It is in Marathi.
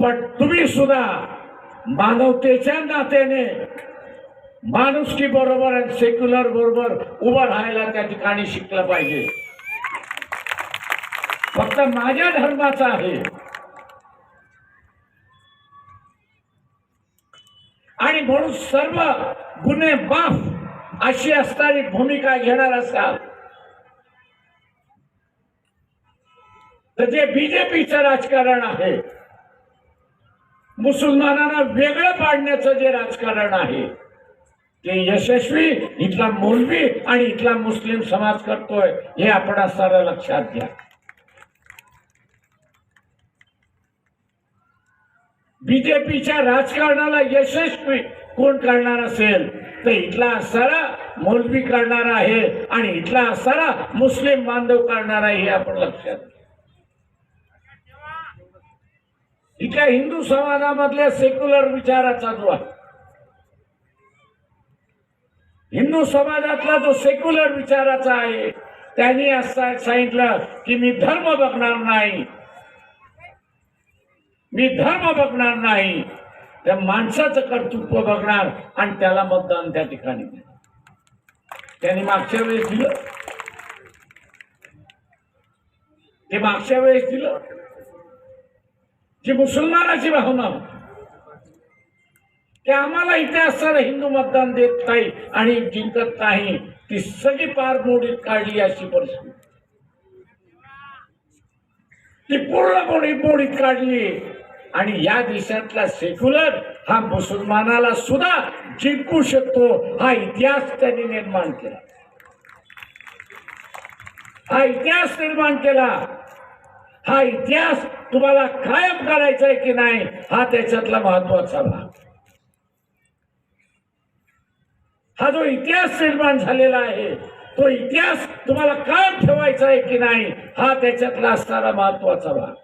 पण तुम्ही सुद्धा मानवतेच्या नात्याने माणुसकी बरोबर आणि सेक्युलर बरोबर उभं राहायला त्या ठिकाणी शिकलं पाहिजे. फक्त माझ्या धर्माचा आहे. आणि म्हणून सर्व गुन्हे माफ अशी असणारी भूमिका घेणार असाल. तर जे बीजेपीचं राजकारण आहे मुसलमानांना वेगळं पाडण्याचं जे राजकारण आहे ते यशस्वी इथला मौलवी आणि इथला मुस्लिम समाज करतोय हे आपण असणारा लक्षात घ्या बीजेपीच्या राजकारणाला यशस्वी कोण करणार असेल तर इथला असणारा मौलवी करणार आहे आणि इथला असणारा मुस्लिम बांधव करणार आहे हे आपण लक्षात घ्या. इथल्या हिंदू समाजामधल्या सेक्युलर विचाराचा जो आहे. हिंदू समाजातला जो सेक्युलर विचाराचा आहे त्यांनी असं सांगितलं की मी धर्म बघणार नाही. मी धर्म बघणार नाही. त्या माणसाचं कर्तृत्व बघणार आणि त्याला मतदान त्या ठिकाणी त्यांनी मागच्या वेळेस दिलं. ते मागच्या वेळेस दिलं. जी मुसलमानाची भावना होती. आम्हाला इथे असताना हिंदू मतदान देत नाही आणि जिंकत नाही ती सगळी पार मोडीत काढली अशी परिस्थिती. ती पूर्ण मोडी मोडीत काढली आणि या देशातला सेक्युलर हा मुसलमानाला सुद्धा जिंकू शकतो हा इतिहास त्यांनी निर्माण केला. हा इतिहास निर्माण केला. हा इतिहास तुम्हाला कायम करायचा आहे की नाही हा त्याच्यातला महत्त्वाचा भाग. हा जो इतिहास निर्माण झालेला आहे तो इतिहास तुम्हाला कायम ठेवायचा आहे की नाही हा त्याच्यातला असणारा महत्त्वाचा भाग.